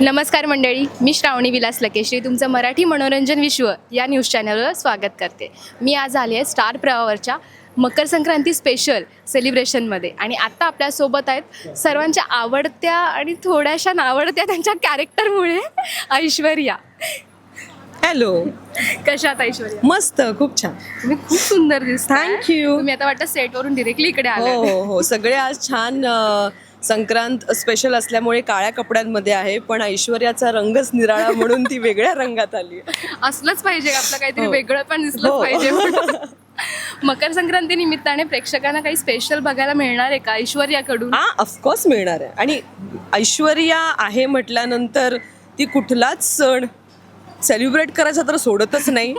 नमस्कार मंडळी मी श्रावणी विलास लकेश्री तुमचं मराठी मनोरंजन विश्व या न्यूज चॅनलवर स्वागत करते. मी आज आली आहे स्टार प्रवावरच्या मकर संक्रांती स्पेशल सेलिब्रेशनमध्ये आणि आत्ता आपल्यासोबत आहेत सर्वांच्या आवडत्या आणि थोड्याशा नावडत्या त्यांच्या कॅरेक्टरमुळे ऐश्वर्या. हॅलो कशात ऐश्वर्या? मस्त खूप छान. तुम्ही खूप सुंदर दिसता Thank you. तुम्ही आता वाटतं सेटवरून डिरेक्टली इकडे हो आला हो हो. सगळे आज छान अ, संक्रांत स्पेशल असल्यामुळे काळ्या कपड्यांमध्ये आहे पण ऐश्वर्याचा रंगच निराळा म्हणून ती वेगळ्या रंगात आली असलंच पाहिजे आपलं काहीतरी हो. वेगळं पण दिसलं हो. पाहिजे. मकर संक्रांती निमित्ताने प्रेक्षकांना काही स्पेशल बघायला मिळणार आहे का ऐश्वर्याकडून हा ऑफकोर्स मिळणार आहे आणि ऐश्वर्या आहे म्हटल्यानंतर ती कुठलाच सण सेलिब्रेट करायचा तर सोडतच नाही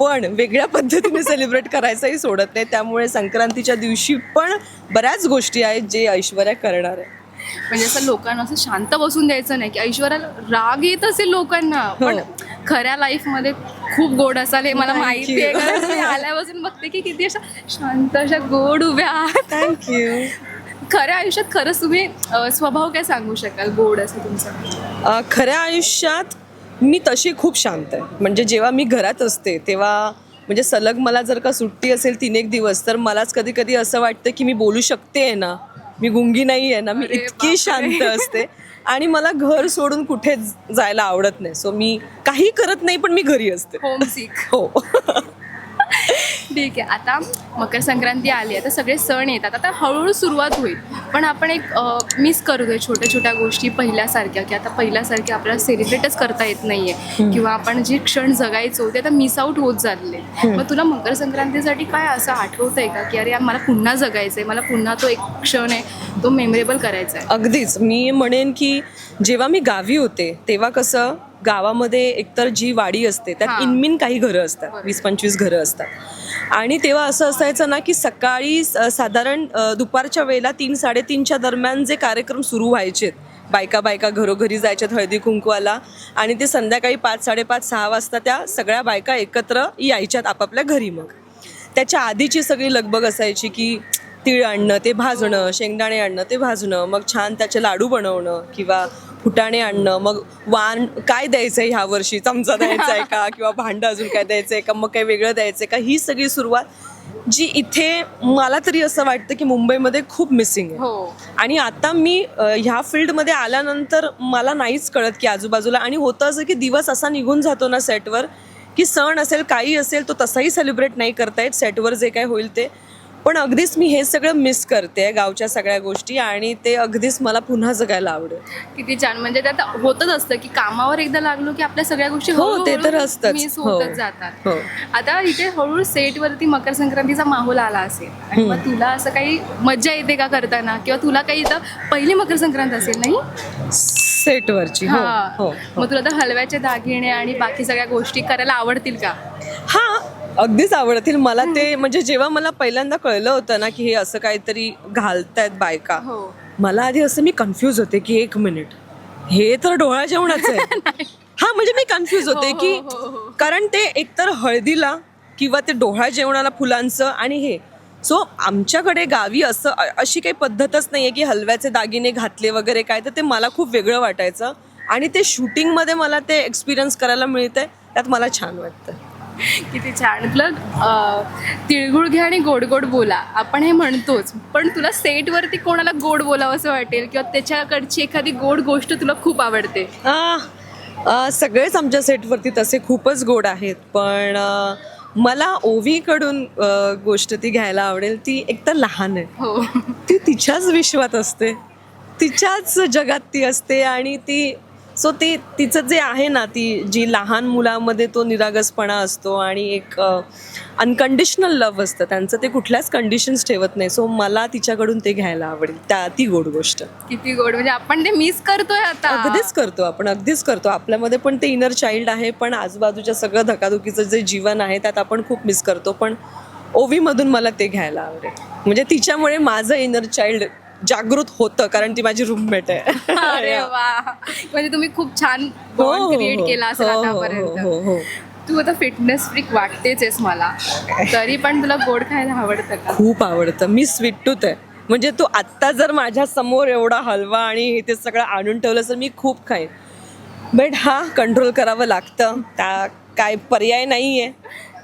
पण वेगळ्या पद्धतीने सेलिब्रेट करायचंही सोडत नाही. त्यामुळे संक्रांतीच्या दिवशी पण बऱ्याच गोष्टी आहेत जे ऐश्वर्या करणार आहे. म्हणजे असं लोकांना असं शांत बसून द्यायचं नाही की ऐश्वर्याला राग येत असेल लोकांना पण हो. खऱ्या लाईफमध्ये खूप गोड असाल हे मला माहिती आहे. आल्यापासून बघते की किती अशा शांत अशा गोड उभ्या आहात. थँक्यू खऱ्या आयुष्यात खरंच तुम्ही स्वभाव काय सांगू शकाल? गोड असं तुमचा खऱ्या आयुष्यात मी तशी खूप शांत आहे. म्हणजे जेव्हा मी घरात असते तेव्हा म्हणजे सलग मला जर का सुट्टी असेल तीन एक दिवस तर मलाच कधी कधी असं वाटतं की मी बोलू शकते आहे ना. मी गुंगी नाही आहे ना. मी इतकी. शांत असते. आणि मला घर सोडून कुठे जायला आवडत नाही. सो मी काही करत नाही पण मी घरी असते. हो. ठीक आहे आता मकर संक्रांती आली आहे तर सगळे सण येतात आता हळूहळू सुरुवात होईल. पण आपण एक मिस करतोय छोट्या छोट्या गोष्टी पहिल्यासारख्या की आता पहिल्यासारख्या आपल्याला सेलिब्रेटच करता येत नाहीये. किंवा आपण जे क्षण जगायचो ते आता मिस आउट होत चालले. मग तुला मकर संक्रांतीसाठी काय असं आठवत आहे का की अरे मला पुन्हा जगायचंय मला पुन्हा तो एक क्षण आहे तो मेमोरेबल करायचा आहे अगदीच. मी म्हणेन की जेव्हा मी गावी होते तेव्हा कसं गावामध्ये एकतर जी वाडी असते त्यात. इनमिन काही घरं असतात. वीस पंचवीस घरं असतात आणि तेव्हा असं असायचं ना की सकाळी साधारण दुपारच्या वेळेला तीन साडेतीनच्या दरम्यान जे कार्यक्रम सुरू व्हायचेत बायका बायका घरोघरी जायच्यात हळदी कुंकवाला आणि ते संध्याकाळी पाच साडेपाच सहा वाजता त्या सगळ्या बायका एकत्र यायच्यात आपापल्या घरी मग त्याच्या आधीची सगळी लगबग असायची की तीळ आणणं ते भाजणं शेंगदाणे आणणं ते भाजणं मग छान त्याचे लाडू बनवणं किंवा फुटाणे आणणं मग वाण काय द्यायचं ह्या वर्षी? चमचा द्यायचा आहे का? किंवा भांडं अजून काय द्यायचं आहे का? मग काही वेगळं द्यायचं आहे का? ही सगळी सुरुवात जी इथे मला तरी असं वाटतं की मुंबईमध्ये खूप मिसिंग आहे. हो. आणि आता मी ह्या फील्डमध्ये आल्यानंतर मला नाहीच कळत की आजूबाजूला. आणि होतं असं की दिवस असा निघून जातो ना सेटवर की सण असेल काही असेल तो तसाही सेलिब्रेट नाही करता येत सेटवर जे काय होईल ते. पण अगदीच मी हे सगळं मिस करते गावच्या सगळ्या गोष्टी आणि ते अगदीच मला पुन्हा जगायला आवडेल. किती छान. म्हणजे त्यात होतच असतं की कामावर एकदा लागलो की आपल्या सगळ्या गोष्टी हो, ते तर हळूहळू असतंच. मिस हो. होतच जातात. हो. आता इथे हळूहळू सेटवरती मकर संक्रांतीचा माहोल आला असेल आणि मग तुला असं काही मज्जा येते का करताना? किंवा तुला काही इथं पहिली मकर संक्रांत असेल नाही? सेटवरची हो हा. हो मग तुला तर हलव्याचे दागिने आणि बाकी सगळ्या गोष्टी करायला आवडतील का? अगदीच आवडतील. मला ते म्हणजे जेव्हा मला पहिल्यांदा कळलं होतं ना की हे असं काहीतरी घालतायत बायका हो. मला आधी असं मी कन्फ्यूज होते की एक मिनिट हे तर डोळा जेवणाचं आहे. हा म्हणजे मी कन्फ्यूज होते हो, की हो, हो. कारण ते एकतर हळदीला किंवा ते डोळा जेवणाला फुलांचं आणि हे. सो आमच्याकडे गावी असं अशी काही पद्धतच नाहीये की हलव्याचे दागिने घातले वगैरे काय तर ते मला खूप वेगळं वाटायचं. आणि ते शूटिंगमध्ये मला ते एक्सपिरियन्स करायला मिळतंय त्यात मला छान वाटतं. किती छान. अं, तिळगुळ घ्या आणि गोड गोड बोला. आपण हे म्हणतोच. पण तुला सेटवरती कोणाला गोड बोलावं असं वाटेल किंवा त्याच्याकडची एखादी गोड गोष्ट तुला खूप आवडते? सगळेच आमच्या सेटवरती तसे खूपच गोड आहेत. पण मला ओवीकडून गोष्ट ती घ्यायला आवडेल. ती एकतर लहान आहे. हो. ती तिच्याच विश्वात असते. तिच्याच जगात ती असते आणि ती सो ती तिचं जे आहे ना ती जी लहान मुलामध्ये तो निरागसपणा असतो आणि एक अनकंडिशनल लव्ह असतं. त्यांचं ते कुठल्याच कंडिशन्स ठेवत नाही. सो मला तिच्याकडून ते घ्यायला आवडेल. त्या ती गोड गोष्ट. किती गोड. म्हणजे आपण ते मिस करतोय आता. अगदीच करतो. आपण अगदीच करतो. आपल्यामध्ये पण ते इनर चाइल्ड आहे पण आजूबाजूच्या सगळं धकाधुकीचं जे जीवन आहे त्यात आपण खूप मिस करतो. पण ओवीमधून मला ते घ्यायला आवडेल. म्हणजे तिच्यामुळे माझं इनर चाइल्ड जागृत होतं कारण ती माझी रूममेट आहे. अरे वा. म्हणजे तुम्ही खूप छान बॉन्ड क्रिएट हो. केला असेल हो, हो, आतापर्यंत. हो, हो. तू आता फिटनेस फ्रिक वाटतेच आहेस मला. तरी पण तुला गोड खायला आवडतं का? खूप आवडतं. मी स्वीट टूथ आहे. म्हणजे तू आत्ता जर माझ्यासमोर एवढा हलवा आणि हे ते सगळं आणून ठेवलं तर मी खूप खाईन. बट हा कंट्रोल करावं लागतं. त्या काय पर्याय नाही आहे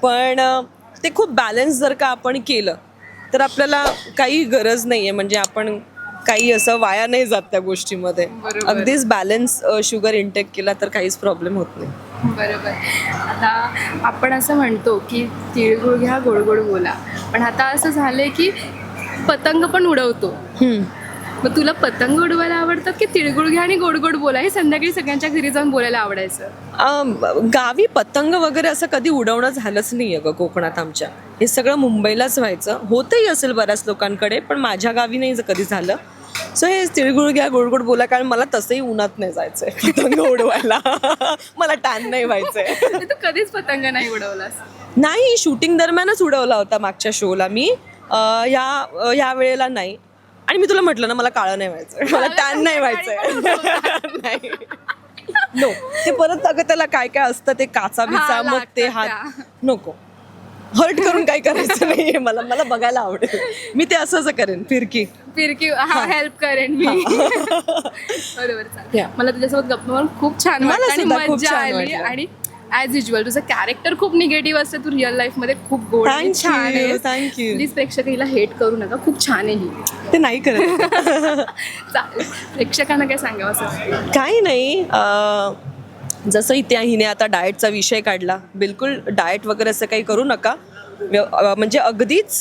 पण अ, ते खूप बॅलन्स जर का आपण केलं तर आपल्याला काही गरज नाही आहे म्हणजे आपण काही असं वाया नाही जात त्या गोष्टीमध्ये. बरोबर. अगदीच बॅलन्स शुगर इंटेक केला तर काहीच प्रॉब्लेम होत नाही. बरोबर. आता आपण असं म्हणतो की तिळगुळ घ्या गोड गोड बोला. पण आता असं झालंय की पतंग पण उडवतो. मग तुला पतंग उडवायला आवडतात की तिळगुळ घ्या आणि गोड गोड बोला? हे संध्याकाळी सगळ्यांच्या घरी जाऊन बोलायला आवडायचं. अम, गावी पतंग वगैरे असं कधी उडवणं झालंच नाही आहे ग कोकणात आमच्या. हे सगळं मुंबईलाच व्हायचं. होतही असेल बऱ्याच लोकांकडे पण माझ्या गावी नाही कधी झालं सो हे तिळगुळ घ्या गोड गोड बोला कारण मला तसंही उन्हात नाही जायचंय. पतंग उडवायला. मला टॅन नाही व्हायचंय. तू कधीच पतंग नाही उडवलास? नाही शूटिंग दरम्यानच उडवला होता मागच्या शोला मी. ह्या वेळेला नाही. आणि मी तुला म्हटलं ना मला काळं नाही व्हायचं मला टॅन नाही व्हायचंय. नाही. नो ते परत अगं त्याला काय काय असतं ते काचा बिचा मग ते हात नको. हर्ट करून काय करायचं नाहीये. मला मला बघायला आवडेल. मी ते असं असं करेन. फिरकी. फिरकी. हा हेल्प करेन मी. बरोबर चालेल. Yeah. मला तुझ्यासोबत गप्पा मारून खूप छान मला वाटलं आणि सुद्धा खूप मजा छान आली. वाटलं. आणि ॲज युजल तुझं कॅरेक्टर खूप निगेटिव्ह असतं. तू रिअल लाईफमध्ये खूप गोड आणि Thank छान you, आहे thank you. प्लीज प्रेक्षक हिला हेट करू नका. खूप छान आहे ही. ते नाही करत. चालेल. प्रेक्षकांना काय सांगावं असं? काही नाही. अं, जसं इथे हिने आता डाएटचा विषय काढला बिलकुल डाएट वगैरे असं काही करू नका. म्हणजे अगदीच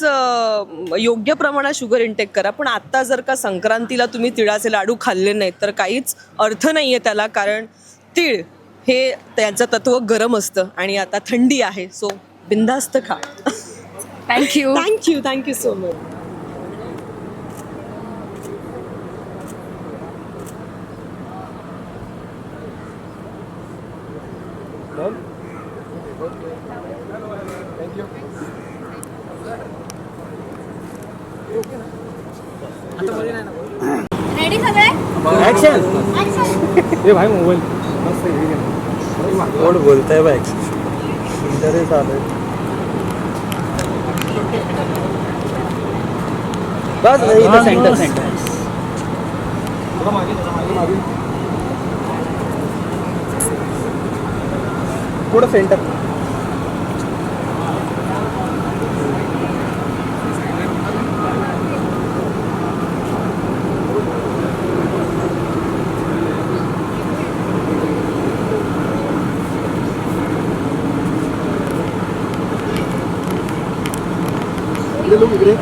योग्य प्रमाणात शुगर इंटेक करा पण आत्ता जर का संक्रांतीला तुम्ही तिळाचे लाडू खाल्ले नाहीत तर काहीच अर्थ नाही आहे त्याला कारण तीळ हे त्यांचं तत्व गरम असतं आणि आता थंडी आहे सो बिंदास्त खा. Thank you thank you thank you so much ready सगळे? Action Action! ए भाई मोबाईल. कोण बोलताय बाय चालू आहे बस इथं सेंटर सेंटर पुढं सेंटर इकडे लोक इकडे